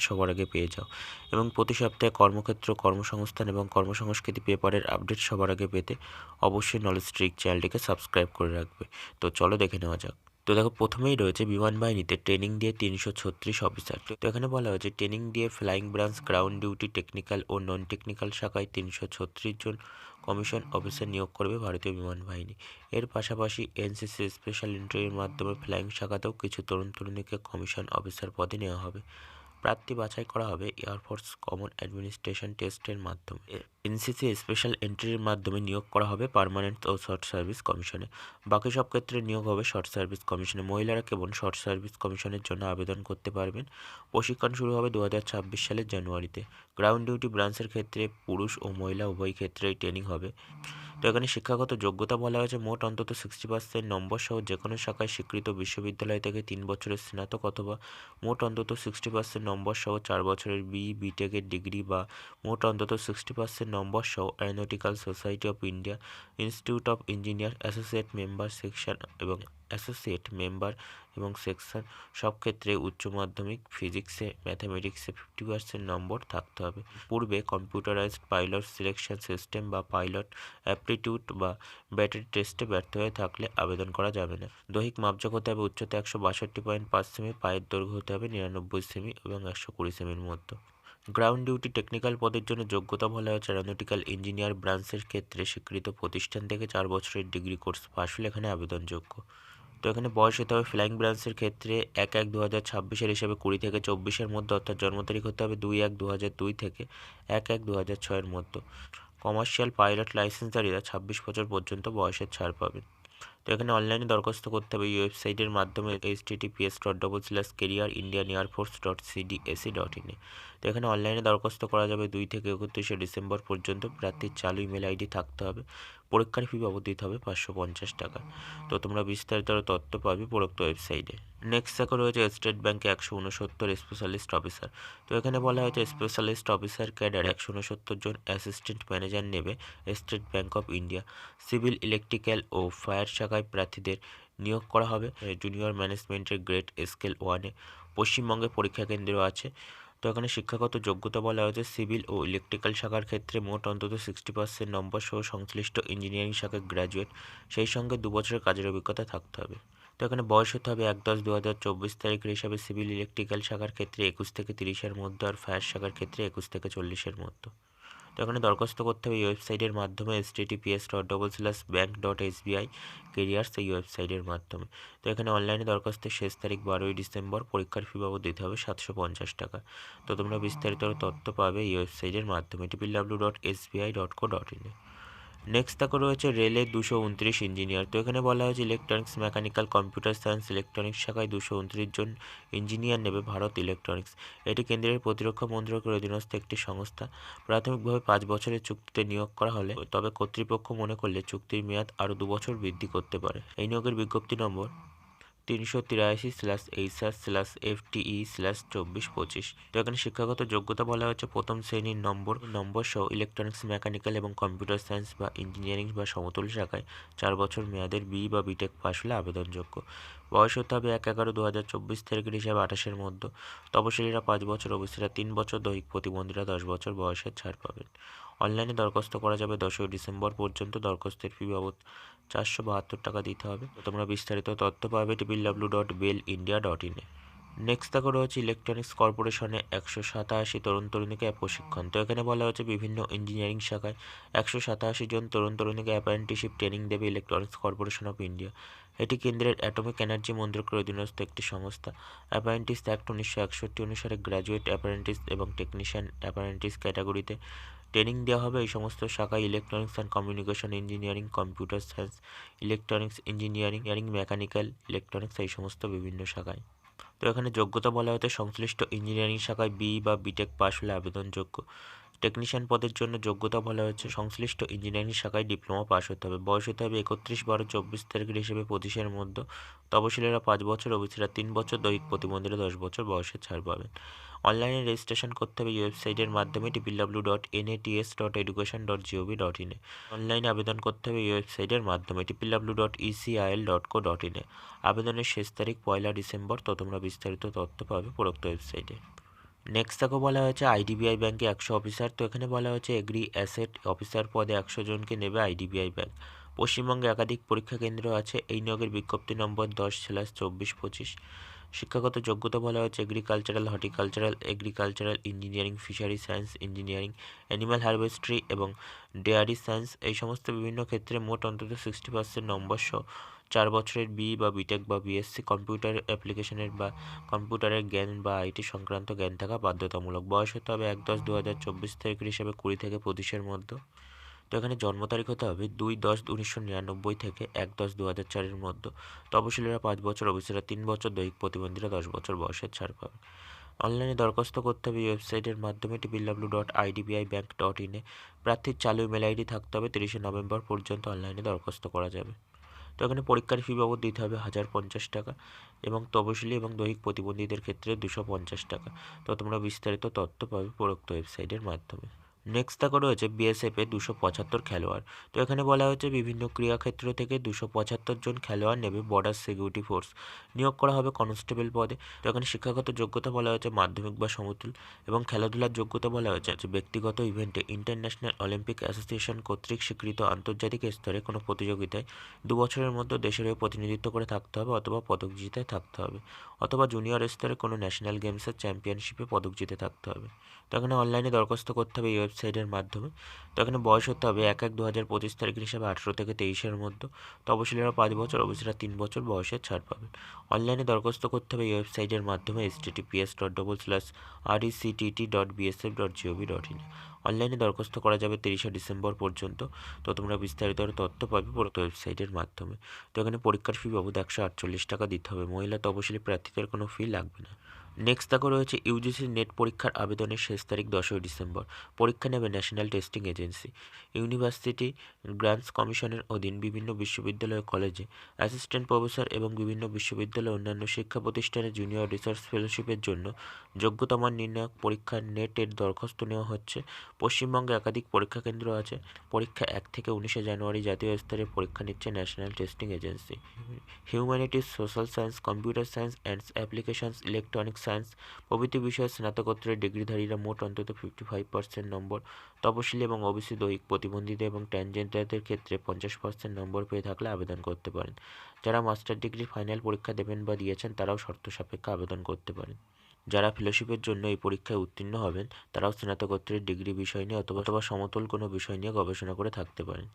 সবার আগে পেয়ে যাও। এবং প্রতি সপ্তাহে কর্মক্ষেত্র, কর্মসংস্থান এবং কর্মসংস্কৃতি পেপারের আপডেট সবার আগে পেতে অবশ্যই নলেজ ট্রিক চ্যানেলটিকে সাবস্ক্রাইব করে রাখবে। তো চলো দেখে নেওয়া যাক। তো দেখো, প্রথমেই রয়েছে বিমান বাহিনীতে ট্রেনিং দিয়ে তিনশো ছত্রিশ অফিসার। তো এখানে বলা হয়েছে, ট্রেনিং দিয়ে flying branch, ground duty, technical ও নন টেকনিক্যাল শাখায় তিনশো ছত্রিশ জন কমিশন অফিসার নিয়োগ করবে ভারতীয় বিমান বাহিনী। এর পাশাপাশি এনসিসি স্পেশাল ইন্টারভিউর মাধ্যমে ফ্লাইং শাখাতেও কিছু তরুণ তরুণীকে কমিশন অফিসার পদে নেওয়া হবে। প্রার্থী বাছাই করা হবে এয়ারফোর্স কমন অ্যাডমিনিস্ট্রেশন টেস্টের মাধ্যমে। এনসিসি স্পেশাল এন্ট্রির মাধ্যমে নিয়োগ করা হবে পার্মানেন্ট ও শর্ট সার্ভিস কমিশনে। বাকি সব ক্ষেত্রে নিয়োগ হবে শর্ট সার্ভিস কমিশনে। মহিলারা কেবল শর্ট সার্ভিস কমিশনের জন্য আবেদন করতে পারবেন। প্রশিক্ষণ শুরু হবে দু ছাব্বিশ সালের জানুয়ারিতে। গ্রাউন্ড ডিউটি ব্রাঞ্চের ক্ষেত্রে পুরুষ ও মহিলা উভয় ক্ষেত্রেই ট্রেনিং হবে। তো এখানে শিক্ষাগত যোগ্যতা বলা হয়েছে, মোট অন্তত সিক্সটি পার্সেন্ট নম্বর সহ যে কোনো শাখায় স্বীকৃত বিশ্ববিদ্যালয় থেকে তিন বছরের স্নাতক অথবা মোট অন্তত সিক্সটি পার্সেন্ট নম্বর সহ চার বছরের বি, বিটেকের ডিগ্রি বা মোট অন্তত সিক্সটি পার্সেন্ট নম্বর সহ aeronautical society of India institute of engineer associate member section এবং অ্যাসোসিয়েট মেম্বার এবং সেকশন সব ক্ষেত্রে উচ্চ মাধ্যমিক ফিজিক্সে ম্যাথামেটিক্সে ফিফটি পার্সেন্ট নম্বর থাকতে হবে। পূর্বে কম্পিউটারাইজড পাইলট সিলেকশন সিস্টেম বা পাইলট অ্যাপটিটিউড বা ব্যাটারি টেস্টে ব্যর্থ হয়ে থাকলে আবেদন করা যাবে না। দৈহিক মাপযোগ হতে হবে উচ্চতা একশো বাষট্টি পয়েন্ট পাঁচ সেমি পায়ের দৈর্ঘ্য হতে হবে নিরানব্বই সেমি এবং একশো কুড়ি সেমির মধ্যে। গ্রাউন্ড ডিউটি টেকনিক্যাল পদের জন্য যোগ্যতা বলা হয়েছে অ্যারোনটিক্যাল ইঞ্জিনিয়ার ব্রাঞ্চের ক্ষেত্রে স্বীকৃত প্রতিষ্ঠান থেকে চার বছরের ডিগ্রি কোর্স পাশ হলে এখানে আবেদনযোগ্য। তো এখানে বয়স হতে হবে ফ্লাইং ব্রাঞ্চের ক্ষেত্রে এক এক দু হাজার ছাব্বিশের হিসাবে কুড়ি থেকে চব্বিশের মধ্যে, অর্থাৎ জন্ম তারিখ হতে হবে দুই এক দু হাজার দুই থেকে এক এক দু হাজার ছয়ের মধ্যে। কমার্শিয়াল পাইলট লাইসেন্সধারীরা ছাব্বিশ বছর পর্যন্ত বয়সের ছাড় পাবেন। তো এখানে অনলাইনে দরখাস্ত করতে হবে এই ওয়েবসাইটের মাধ্যমে https dot double slash career Indian Air Force dot CDAC dot ইনে তো এখানে অনলাইনে দরখাস্ত করা যাবে দুই থেকে একত্রিশে ডিসেম্বর পর্যন্ত। প্রার্থীর চালু ইমেল আইডি থাকতে হবে। পরীক্ষার ফি বাবদ দিতে হবে পাঁচশো পঞ্চাশ টাকা। তো তোমরা বিস্তারিত তথ্য পাবে উপরোক্ত ওয়েবসাইটে। নেক্সট দেখো রয়েছে স্টেট ব্যাঙ্কে একশো উনসত্তর স্পেশালিস্ট অফিসার তো এখানে বলা হয়েছে স্পেশালিস্ট অফিসার ক্যাডার একশো উনসত্তর জন অ্যাসিস্ট্যান্ট ম্যানেজার নেবে State Bank of India. Civil electrical O fire শাখায় প্রার্থীদের নিয়োগ করা হবে। জুনিয়র ম্যানেজমেন্টের গ্রেড স্কেল ওয়ানে পশ্চিমবঙ্গে পরীক্ষা কেন্দ্র আছে। তো এখানে শিক্ষাগত যোগ্যতা বলা হয়েছে। সিভিল ও ইলেকট্রিক্যাল শাখার ক্ষেত্রে মোট অন্তত সিক্সটি পার্সেন্ট নম্বর সহ সংশ্লিষ্ট ইঞ্জিনিয়ারিং শাখায় গ্র্যাজুয়েট সেই সঙ্গে দু বছরের কাজের অভিজ্ঞতা থাকতে হবে। তো এখানে বয়স হতে হবে এক দশ দু হাজার চব্বিশ তারিখের হিসাবে সিভিল ইলেকট্রিক্যাল শাখার ক্ষেত্রে একুশ থেকে তিরিশের মধ্যে আর ফায়ার শাখার ক্ষেত্রে একুশ থেকে চল্লিশের মধ্যে। তো এখানে দরখাস্ত করতে হবে এই ওয়েবসাইটের মাধ্যমে https dot double slash bank dot SBI careers এই ওয়েবসাইটের মাধ্যমে। তো এখানে অনলাইনে দরখাস্তের শেষ তারিখ বারোই ডিসেম্বর, পরীক্ষার ফি বাবদ দিতে হবে সাতশো পঞ্চাশ টাকা। তো তোমরা বিস্তারিত তথ্য পাবে এই ওয়েবসাইটের মাধ্যমে triple W dot SBI dot co dot ইনে নেক্সট তাকে রয়েছে রেলে দুশো উনত্রিশ ইঞ্জিনিয়ার তো এখানে বলা হয়েছে electronics mechanical computer science electronics শাখায় দুশো উনত্রিশ জন ইঞ্জিনিয়ার নেবে ভারত ইলেকট্রনিক্স এটি কেন্দ্রের প্রতিরক্ষা মন্ত্রকের অধীনস্থ একটি সংস্থা। প্রাথমিকভাবে পাঁচ বছরের চুক্তিতে নিয়োগ করা হলে, তবে কর্তৃপক্ষ মনে করলে চুক্তির মেয়াদ আরও দু বছর বৃদ্ধি করতে পারে। এই নিয়োগের বিজ্ঞপ্তি নম্বর তিনশো তিরাশি slash HR slash FTE slash চব্বিশ পঁচিশ। তো এখানে শিক্ষাগত যোগ্যতা বলা হচ্ছে প্রথম শ্রেণির নম্বর নম্বর সহ ইলেকট্রনিক্স মেকানিক্যাল এবং কম্পিউটার সায়েন্স বা ইঞ্জিনিয়ারিং বা সমতুল শাখায় চার বছর মেয়াদের বি বা বিটেক পাশ হলে আবেদনযোগ্য। বয়স হতে হবে এক এগারো দু হাজার চব্বিশ তারিখের হিসাবে আঠাশের মধ্যে। তপশিলীরা পাঁচ বছর ওবিসিরা তিন বছর, দৈহিক প্রতিবন্ধীরা দশ বছর বয়সের ছাড় পাবেন। অনলাইনে দরখাস্ত করা যাবে। দশই ডিসেম্বর পর্যন্ত দরখাস্তের ফি বাবদ চারশো বাহাত্তর টাকা দিতে হবে। তোমরা বিস্তারিত তথ্য পাবে triple W dot bell India dot ইনে নেক্সট দেখো রয়েছে ইলেকট্রনিক্স কর্পোরেশনে একশো সাতাশি তরুণ তরুণীকে প্রশিক্ষণ। তো এখানে বলা হচ্ছে বিভিন্ন ইঞ্জিনিয়ারিং শাখায় একশো সাতাশি জন তরুণ তরুণীকে অ্যাপ্রেন্টিসশিপ ট্রেনিং দেবে ইলেকট্রনিক্স কর্পোরেশন অফ ইন্ডিয়া এটি কেন্দ্রের অ্যাটমিক এনার্জি মন্ত্রকের অধীনস্থ একটি সংস্থা। অ্যাপারেন্টিস অ্যাক্ট উনিশশো একষট্টি অনুসারে গ্র্যাজুয়েট অ্যাপারেন্টিস এবং টেকনিশিয়ান অ্যাপারেন্টিস ক্যাটাগরিতে ট্রেনিং দেওয়া হবে। এই সমস্ত শাখায় electronics and communication engineering computer science electronics engineering mechanical electronics এই সমস্ত বিভিন্ন শাখায়। তো এখানে যোগ্যতা বলা হতে সংশ্লিষ্ট ইঞ্জিনিয়ারিং শাখায় বি বা বিটেক পাশ হলে আবেদনযোগ্য। টেকনিশিয়ান পদের জন্য যোগ্যতা বলা হয়েছে। সংশ্লিষ্ট ইঞ্জিনিয়ারিং শাখায় ডিপ্লোমা পাস হতে হবে। বয়স হতে হবে একত্রিশ বারো চব্বিশ তারিখের হিসেবে পঁচিশের মধ্যে। তপশিলীরা পাঁচ বছর, ওবিসিরা তিন বছর, দৈহিক প্রতিবন্ধীরা দশ বছর বয়সে ছাড় পাবেন। অনলাইনে রেজিস্ট্রেশন করতে হবে। ওয়েবসাইটের মাধ্যমে triple w dot N NATS dot education dot GOV dot ইনে অনলাইনে আবেদন করতে হবে ওয়েবসাইটের মাধ্যমে triple w dot ECIL dot co dot ইনে আবেদনের শেষ তারিখ পয়লা ডিসেম্বর তো তোমরা বিস্তারিত তথ্য পাবে উপরোক্ত ওয়েবসাইটে নেক্সট তাকে বলা হয়েছে আইডিবিআই ব্যাংকে একশো অফিসার তো এখানে বলা হয়েছে এগ্রি অ্যাসেট অফিসার পদে একশো জনকে নেবে আইডিবিআই ব্যাংক পশ্চিমবঙ্গে একাধিক পরীক্ষা কেন্দ্র আছে, এই নিয়োগের বিজ্ঞপ্তি নম্বর দশ স্ল্যাশ চব্বিশ পঁচিশ। শিক্ষাগত যোগ্যতা বলা হয়েছে agricultural horticultural agricultural engineering fishery science engineering animal হারভেস্ট্রি এবং ডেয়ারি সায়েন্স এই সমস্ত বিভিন্ন ক্ষেত্রে মোট অন্তত সিক্সটি পার্সেন্ট নম্বর সহ চার বছরের বি বা বিটেক বা বিএসসি কম্পিউটার অ্যাপ্লিকেশনের বা কম্পিউটারের জ্ঞান বা আইটি সংক্রান্ত জ্ঞান থাকা বাধ্যতামূলক। বয়স হতে হবে এক দশ দু হাজার চব্বিশ তারিখের হিসাবে কুড়ি থেকে পঁচিশের মধ্যে। তো এখানে জন্ম তারিখ হতে হবে দুই দশ উনিশশো নিরানব্বই থেকে এক দশ দু হাজার চারের মধ্যে। তপশিলীরা পাঁচ বছর অফিসেরা তিন বছর, দৈহিক প্রতিবন্ধীরা দশ বছর বয়সের ছাড় পাবে। অনলাইনে দরখাস্ত করতে হবে ওয়েবসাইটের মাধ্যমে triple w dot IDBI bank dot ইনে প্রার্থীর চালু ইমেল আইডি থাকতে হবে তিরিশে নভেম্বর পর্যন্ত অনলাইনে দরখাস্ত করা যাবে। তো এখানে পরীক্ষার ফি বাবদ দিতে হবে হাজার পঞ্চাশ টাকা এবং তপশিলি এবং দৈহিক প্রতিবন্ধীদের ক্ষেত্রে দুশো পঞ্চাশ টাকা। তো তোমরা বিস্তারিত তথ্য পাবে প্রোক্ত ওয়েবসাইটের মাধ্যমে। নেক্সট দেখো রয়েছে বিএসএফে দুশো পঁচাত্তর খেলোয়াড়। তো এখানে বলা হয়েছে বিভিন্ন ক্রীড়াক্ষেত্র থেকে দুশো পঁচাত্তর জন খেলোয়াড় নেবে বর্ডার সিকিউরিটি ফোর্স নিয়োগ করা হবে কনস্টেবল পদে। তো এখানে শিক্ষাগত যোগ্যতা বলা হয়েছে মাধ্যমিক বা সমতুল এবং খেলাধুলার যোগ্যতা বলা হয়েছে ব্যক্তিগত ইভেন্টে ইন্টারন্যাশনাল অলিম্পিক অ্যাসোসিয়েশন কর্তৃক স্বীকৃত আন্তর্জাতিক স্তরে কোনো প্রতিযোগিতায় দু বছরের মধ্যে দেশের হয়ে প্রতিনিধিত্ব করে থাকতে হবে অথবা পদক জিতে থাকতে হবে অথবা জুনিয়র স্তরে কোনো ন্যাশনাল গেমসের চ্যাম্পিয়নশিপে পদক জিতে থাকতে হবে। তো এখানে অনলাইনে দরখাস্ত করতে হবে এই ওয়েবসাইটের মাধ্যমে। তো এখানে বয়স হতে হবে এক এক দু হাজার পঁচিশ তারিখের হিসাবে আঠেরো থেকে তেইশের মধ্যে। তপশিলীরা পাঁচ বছর অবশ্যই তিন বছর বয়সের ছাড় পাবেন। অনলাইনে দরখাস্ত করতে হবে এই ওয়েবসাইটের মাধ্যমে HTTPS dot double slash R ECTT dot BSF dot GOV dot in অনলাইনে দরখাস্ত করা যাবে তিরিশে ডিসেম্বর পর্যন্ত। তো তোমরা বিস্তারিত তথ্য পাবে পুরোক্ত ওয়েবসাইটের মাধ্যমে। তো এখানে পরীক্ষার ফি বাবদ একশো আটচল্লিশ টাকা দিতে হবে। মহিলা তপশিলি প্রার্থীদের কোনো ফি লাগবে না। নেক্সট দেখো রয়েছে ইউজিসি নেট পরীক্ষার আবেদনের শেষ তারিখ দশই ডিসেম্বর। পরীক্ষা নেবে National Testing Agency University Grants কমিশনের অধীন বিভিন্ন বিশ্ববিদ্যালয় কলেজে অ্যাসিস্ট্যান্ট প্রফেসর এবং বিভিন্ন বিশ্ববিদ্যালয় অন্যান্য শিক্ষা প্রতিষ্ঠানে জুনিয়র রিসার্চ ফেলোশিপের জন্য যোগ্যতা মান নির্ণায়ক পরীক্ষার নেটের দরখাস্ত নেওয়া হচ্ছে। পশ্চিমবঙ্গে একাধিক পরীক্ষা কেন্দ্র আছে। পরীক্ষা এক থেকে উনিশে জানুয়ারি জাতীয় স্তরে পরীক্ষা নিচ্ছে National Testing Agency humanities social science computer science and applications electronics science. প্রভৃতি বিষয়ে স্নাতকোত্তরের ডিগ্রিধারীরা মোট অন্তত ফিফটি ফাইভ পার্সেন্ট নম্বর তপশিলি এবং ওবিসি দৈহিক প্রতিবন্ধীদের এবং ট্যানজেন্টারদের ক্ষেত্রে পঞ্চাশ পার্সেন্ট নম্বর পেয়ে থাকলে আবেদন করতে পারেন। যারা মাস্টার ডিগ্রি ফাইনাল পরীক্ষা দেবেন বা দিয়েছেন, তারাও শর্ত সাপেক্ষে আবেদন করতে পারেন। যারা ফেলোশিপের জন্য এই পরীক্ষায় উত্তীর্ণ হবেন, তারাও স্নাতকোত্তরের ডিগ্রি বিষয় নিয়ে অথবা সমতল কোনো বিষয় নিয়ে গবেষণা করে থাকতে পারেন।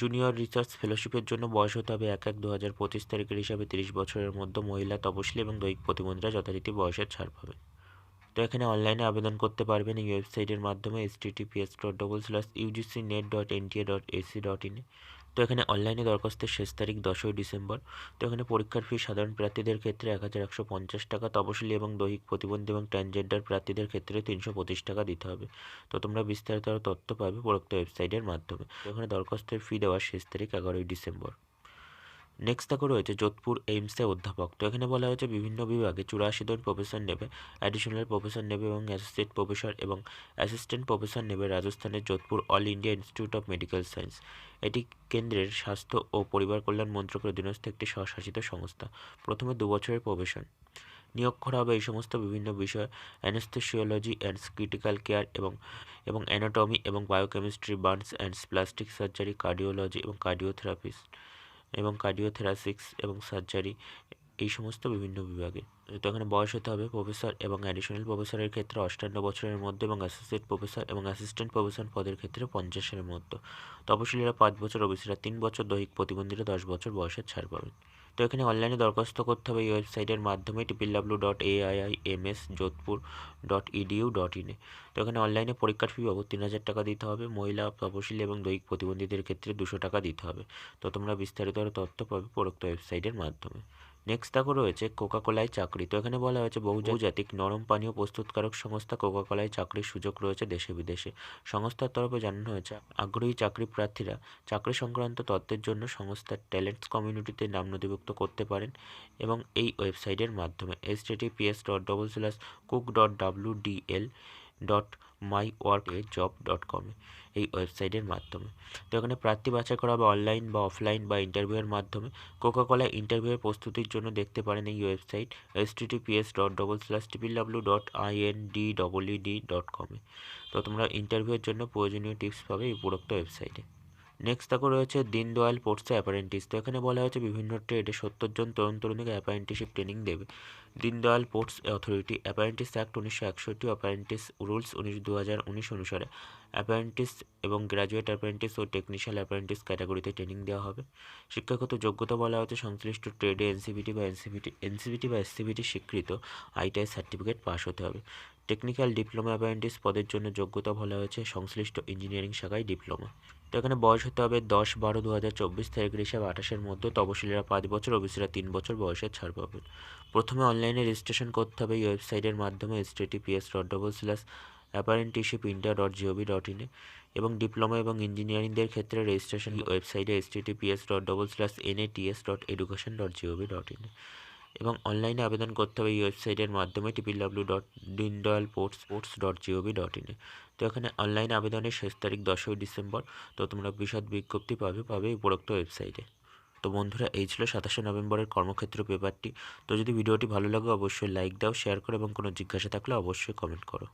জুনিয়র রিসার্চ ফেলোশিপের জন্য বয়স হতে হবে এক এক দু হাজার পঁচিশ তারিখের হিসাবে তিরিশ বছরের মধ্যে মহিলা তপশিলি এবং দৈহিক প্রতিবন্ধীরা যথারীতি বয়সের ছাড় পাবে তো এখানে অনলাইনে আবেদন করতে পারবেন এই ওয়েবসাইটের মাধ্যমে HTTPS dot double slash UGC NET dot NTA dot AC dot ইনে তো এখানে অনলাইনে দরখাস্তের শেষ তারিখ দশই ডিসেম্বর। তো এখানে পরীক্ষার ফি সাধারণ প্রার্থীদের ক্ষেত্রে এক হাজার একশো পঞ্চাশ টাকা তপশিলি এবং দৈহিক প্রতিবন্ধী এবং ট্রান্সজেন্ডার প্রার্থীদের ক্ষেত্রে তিনশো পঁচিশ টাকা দিতে হবে। তো তোমরা বিস্তারিত আরও তথ্য পাবে উপরোক্ত ওয়েবসাইটের মাধ্যমে। তো এখানে দরখাস্তের ফি দেওয়ার শেষ তারিখ এগারোই ডিসেম্বর। নেক্সট দেখো রয়েছে যোধপুর এইমসে অধ্যাপক। তো এখানে বলা হয়েছে বিভিন্ন বিভাগে চুরাশি জন প্রফেসর নেবে অ্যাডিশনাল প্রফেসর নেবে এবং অ্যাসোসিয়েট প্রফেসর এবং অ্যাসিস্ট্যান্ট প্রফেসর নেবে রাজস্থানের Jodhpur All India Institute of Medical Science এটি কেন্দ্রের স্বাস্থ্য ও পরিবার কল্যাণ মন্ত্রকের অধীনস্থ একটি স্বশাসিত সংস্থা। প্রথমে দু বছরের প্রফেশন নিয়োগ করা হবে এই সমস্ত বিভিন্ন বিষয় অ্যানেস্থেসিওলজি অ্যান্ড ক্রিটিক্যাল কেয়ার এবং এবং অ্যানাটমি এবং biochemistry burns and plastic surgery cardiology এবং কার্ডিওথেরাপিস্ট এবং কার্ডিওথেরাসিক্স এবং সার্জারি, এই সমস্ত বিভিন্ন বিভাগে। তো এখানে বয়স হতে হবে প্রফেসর এবং অ্যাডিশনাল প্রফেসরের ক্ষেত্রে অষ্টান্ন বছরের মধ্যে এবং অ্যাসোসিয়েট প্রফেসর এবং অ্যাসিস্ট্যান্ট প্রফেসর পদের ক্ষেত্রে পঞ্চাশের মধ্যে। তপশিলীরা পাঁচ বছর ওবিসিরা তিন বছর, দৈহিক প্রতিবন্ধীরা দশ বছর বয়সের ছাড় পাবেন। তো এখানে অনলাইনে দরখাস্ত করতে হবে এই ওয়েবসাইটের মাধ্যমে triple w dot AII M S Jodhpur dot edu dot ইনে তো এখানে অনলাইনে পরীক্ষার ফি বাবদ তিন হাজার টাকা দিতে হবে, মহিলা তপশিলি এবং দৈহিক প্রতিবন্ধীদের ক্ষেত্রে দুশো টাকা দিতে হবে। তো তোমরা বিস্তারিত তথ্য পাবে পরোক্ত ওয়েবসাইটের মাধ্যমে। নেক্সট দেখো রয়েছে কোকা কোলায় চাকরি। তো এখানে বলা হয়েছে বহুজাতিক নরম পানীয় প্রস্তুতকারক সংস্থা কোকা কোলায় চাকরির সুযোগ রয়েছে দেশে বিদেশে। সংস্থার তরফে জানানো হয়েছে, আগ্রহী চাকরি প্রার্থীরা চাকরি সংক্রান্ত তথ্যের জন্য সংস্থার ট্যালেন্টস কমিউনিটিতে নাম নথিভুক্ত করতে পারেন এবং এই ওয়েবসাইটের মাধ্যমে। S dot double slash cook dot W DL dot my work a job dot কমে এই ওয়েবসাইটের মাধ্যমে। তো এখানে প্রার্থী বাছাই করা হবে অনলাইন বা অফলাইন বা ইন্টারভিউয়ের মাধ্যমে কোকাকোলা ইন্টারভিউয়ের প্রস্তুতির জন্য দেখতে পারেন এই website HTTPS dot double slash triple W dot I N D double D dot কমে তো তোমরা ইন্টারভিউয়ের জন্য প্রয়োজনীয় টিপস পাবে এই উপরোক্ত ওয়েবসাইটে নেক্সট দেখো রয়েছে দীনদয়াল পোর্টসে অ্যাপারেন্টিস তো এখানে বলা হয়েছে বিভিন্ন ট্রেডে সত্তর জন তরুণ তরুণীকে অ্যাপারেন্টিসশিপ ট্রেনিং দেবে। Deendayal ports authority apprentice act উনিশশো একষট্টি অ্যাপারেন্টিস রুলস উনিশ দু হাজার অনুসারে অ্যাপারেন্টিস এবং গ্র্যাজুয়েট অ্যাপারেন্টিস ও টেকনিশিয়াল অ্যাপারেন্টিস ক্যাটাগরিতে ট্রেনিং দেওয়া হবে। শিক্ষাগত যোগ্যতা বলা হচ্ছে সংশ্লিষ্ট ট্রেডে এনসিবিটি বা এনসিবিটি এনসিবিটি বা এসসিবিটি স্বীকৃত। আইটিআই সার্টিফিকেট পাস হতে হবে। টেকনিক্যাল ডিপ্লোমা অ্যাপারেন্টিস পদের জন্য যোগ্যতা বলা হয়েছে সংশ্লিষ্ট ইঞ্জিনিয়ারিং শাখায় ডিপ্লোমা। তো এখানে বয়স হতে হবে দশ বারো দু হাজার চব্বিশ তারিখের হিসাবে আঠাশের মধ্যে তপশিলীরা পাঁচ বছর, ওবিসিরা তিন বছর বয়সের ছাড় পাবেন প্রথমে অনলাইনে রেজিস্ট্রেশন করতে হবে, এই ওয়েবসাইটের মাধ্যমে HTTPS dot double slash apprenticeship India dot GOV dot ইনে এবং ডিপ্লোমা এবং ইঞ্জিনিয়ারিংদের ক্ষেত্রে রেজিস্ট্রেশন ওয়েবসাইটে HTTPS dot double slash NATS dot education dot GOV dot ইনে এবং অনলাইনে আবেদন করতে হবে এই ওয়েবসাইটের মাধ্যমে triple w dot Deendayal ports sports dot GOV dot ইনে তো এখানে অনলাইন আবেদনের শেষ তারিখ দশই ডিসেম্বর। তো তোমরা বিশদ বিজ্ঞপ্তি পাবে পাবে উপরোক্ত ওয়েবসাইটে। তো বন্ধুরা, এই ছিল সাতাশে নভেম্বরের কর্মক্ষেত্র পেপারটি। তো যদি ভিডিওটি ভালো লাগে, অবশ্যই লাইক দাও শেয়ার করো এবং কোনো জিজ্ঞাসা থাকলে অবশ্যই কমেন্ট করো।